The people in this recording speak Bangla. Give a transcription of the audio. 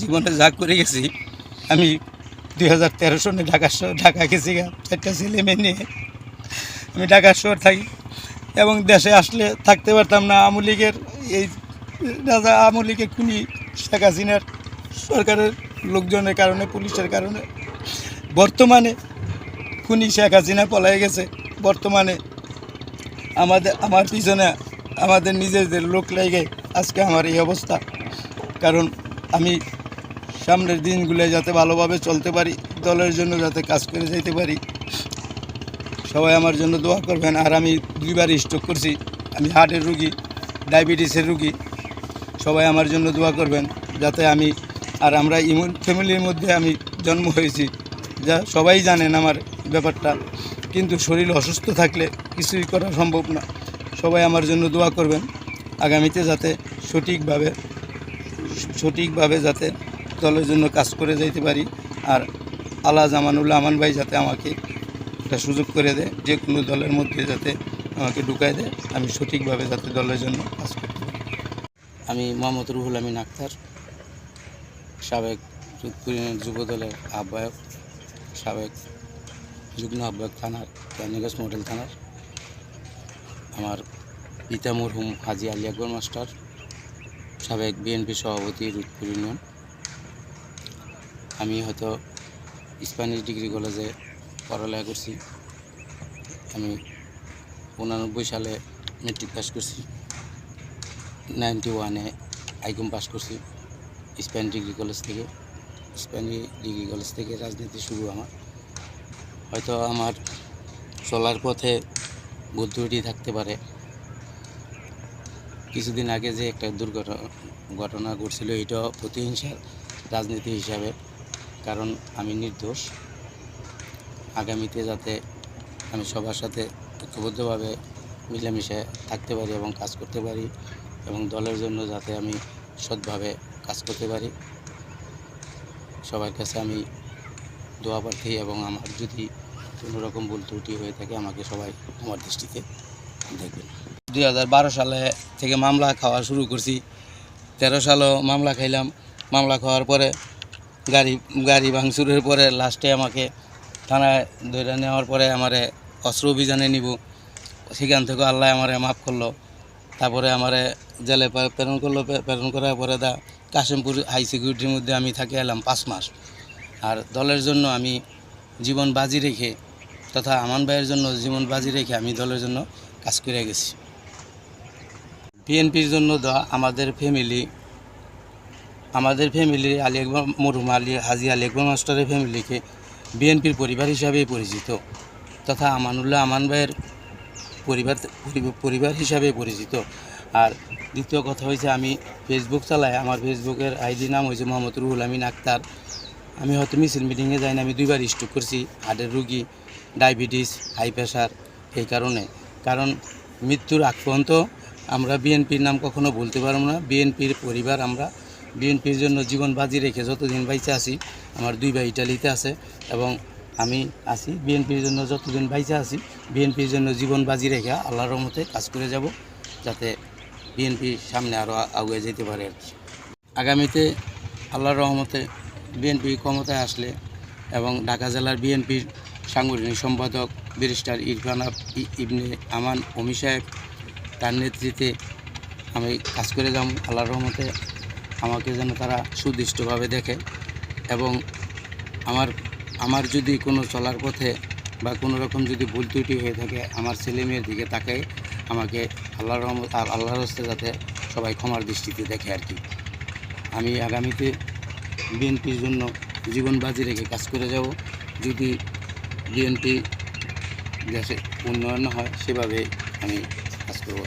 জীবনে যা করে গেছি। আমি দুই হাজার তেরো সনে ঢাকা শহর, ঢাকা গেছি চারটা ছেলে মেয়ে নিয়ে। আমি ঢাকা শহর থাকি এবং দেশে আসলে থাকতে পারতাম না। আওয়ামী লীগের এই রাজা, আওয়ামী লীগের খুনি শেখ হাসিনার সরকারের লোকজনের কারণে, পুলিশের কারণে। বর্তমানে খুনি শেখ হাসিনা পলাই গেছে। বর্তমানে আমাদের, আমার পিছনে আমাদের নিজেদের লোক লেগে আজকে আমার এই অবস্থা। কারণ আমি সামনের দিনগুলো যাতে ভালোভাবে চলতে পারি, দলের জন্য যাতে কাজ করে যেতে পারি। সবাই আমার জন্য দোয়া করবেন। আর আমি দুইবার স্ট্রোক করছি। আমি হার্টের রুগী ডায়াবেটিসের রুগী। সবাই আমার জন্য দোয়া করবেন যাতে আমি আর আমরা ইমন ফ্যামিলির মধ্যে আমি জন্ম হয়েছি। যা সবাই জানেন আমার ব্যাপারটা। কিন্তু শরীর অসুস্থ থাকলে কিছুই করা সম্ভব না। সবাই আমার জন্য দোয়া করবেন। আগামীতে যাতে সঠিকভাবে সঠিকভাবে যাতে দলের জন্য কাজ করে যাইতে পারি। আর আল্লাহ জামানুল্লাহ আমান ভাই যাতে আমাকে একটা সুযোগ করে দেয়, যে কোনো দলের মধ্যে যাতে আমাকে ঢুকায় দেয়, আমি সঠিকভাবে যাতে দলের জন্য কাজ করতে পারি। আমি মোহাম্মদ রুহুল আমিন আক্তার, সাবেক যুব দলের আহ্বায়ক, সাবেক যুগ্ম আহ্বায়ক থানার কেরানীগঞ্জ মডেল থানার। আমার পিতা মরহুম হাজি আলী আকবর মাস্টার, সাবেক বিএনপি সভাপতি রুদপুর ইউনিয়ন। আমি হয়তো স্প্যানিশ ডিগ্রি কলেজে পড়ালেখা করছি। আমি উনানব্বই সালে মেট্রিক পাস করছি। নাইনটি ওয়ানে আইকম পাস করছি স্প্যান ডিগ্রি কলেজ থেকে। স্প্যানি ডিগ্রি কলেজ থেকে রাজনীতি শুরু আমার। হয়তো আমার চলার পথে বুদ্ধিটি থাকতে পারে। কিছুদিন আগে যে একটা দুর্ঘটনা, ঘটনা ঘটছিল, এটাও প্রতিহিংসার রাজনীতি হিসাবে। কারণ আমি নির্দোষ। আগামীতে যাতে আমি সবার সাথে ঐক্যবদ্ধভাবে মিলেমিশে থাকতে পারি এবং কাজ করতে পারি এবং দলের জন্য যাতে আমি সৎভাবে কাজ করতে পারি, সবার কাছে আমি দোয়া প্রার্থী এবং আমার যদি কোনো রকম ভুল ত্রুটি হয়ে থাকে আমাকে সবাই আমার দৃষ্টিতে দেখবেন। দুই হাজার বারো সালে থেকে মামলা খাওয়া শুরু করছি। তেরো সালেও মামলা খাইলাম। মামলা খাওয়ার পরে গাড়ি গাড়ি ভাঙচুরের পরে লাস্টে আমাকে থানায় ধরে নেওয়ার পরে আমারে অস্ত্র অভিযানে নিব। সেখান থেকে আল্লাহ আমারে মাফ করল। তারপরে আমারে জেলে প্রেরণ করল। প্রেরণ করার পরে দা কাশিমপুর হাই সিকিউরিটির মধ্যে আমি থাকি এলাম পাঁচ মাস। আর দলের জন্য আমি জীবন বাজি রেখে তথা আমান ভাইয়ের জন্য জীবন বাজি রেখে আমি দলের জন্য কাজ করে গেছি। বিএনপির জন্য দা আমাদের ফ্যামিলি আমাদের ফ্যামিলি আলী আকবর মরুম আলী, হাজি আলী আকবর মাস্টারের ফ্যামিলিকে বিএনপির পরিবার হিসাবেই পরিচিত তথা আমানুল্লাহ আমান ভাইয়ের পরিবার পরিবার হিসাবে পরিচিত। আর দ্বিতীয় কথা হয়েছে আমি ফেসবুক চালাই, আমার ফেসবুকের আইডি নাম হয়েছে মোহাম্মদ রুহুল আমিন আক্তার। আমি হয়তো মিছিল মিটিংয়ে যাই না আমি দুইবার স্ট্রোক করছি হার্টের রুগী ডায়াবেটিস হাই প্রেশার এই কারণে। কারণ মৃত্যুর আগ পর্যন্ত আমরা বিএনপির নাম কখনো বলতে পারব না বিএনপির পরিবার আমরা বিএনপির জন্য জীবন বাজি রেখে যতদিন বাইচে আছি, আমার দুই ভাই ইটালিতে আছে এবং আমি আছি বিএনপির জন্য যতদিন বাইচে আছি, বিএনপির জন্য জীবন বাজি রেখে আল্লাহর রহমতে কাজ করে যাব যাতে বিএনপি সামনে আরও আগুয়ে যেতে পারে আর আগামীতে আল্লাহর রহমতে বিএনপি ক্ষমতায় আসলে এবং ঢাকা জেলার বিএনপির সাংগঠনিক সম্পাদক ব্যারিস্টার ইরফান ইবনে আমান অমি সাহেব তার নেতৃত্বে আমি কাজ করে যাব, আল্লাহর রহমতে আমাকে যেন তারা সুদৃষ্টভাবে দেখে এবং আমার আমার যদি কোনো চলার পথে বা কোনো রকম যদি ভুল ত্রুটি হয়ে থাকে, আমার ছেলে মেয়ের দিকে তাকে আমাকে আল্লাহ রহমত আর আল্লাহর হস্তে যাতে সবাই ক্ষমার দৃষ্টিতে দেখে আর কি। আমি আগামীতে বিএনপির জন্য জীবন বাজি রেখে কাজ করে যাব। যদি বিএনপি দেশে উন্নয়ন হয়, সেভাবে আমি কাজ করব।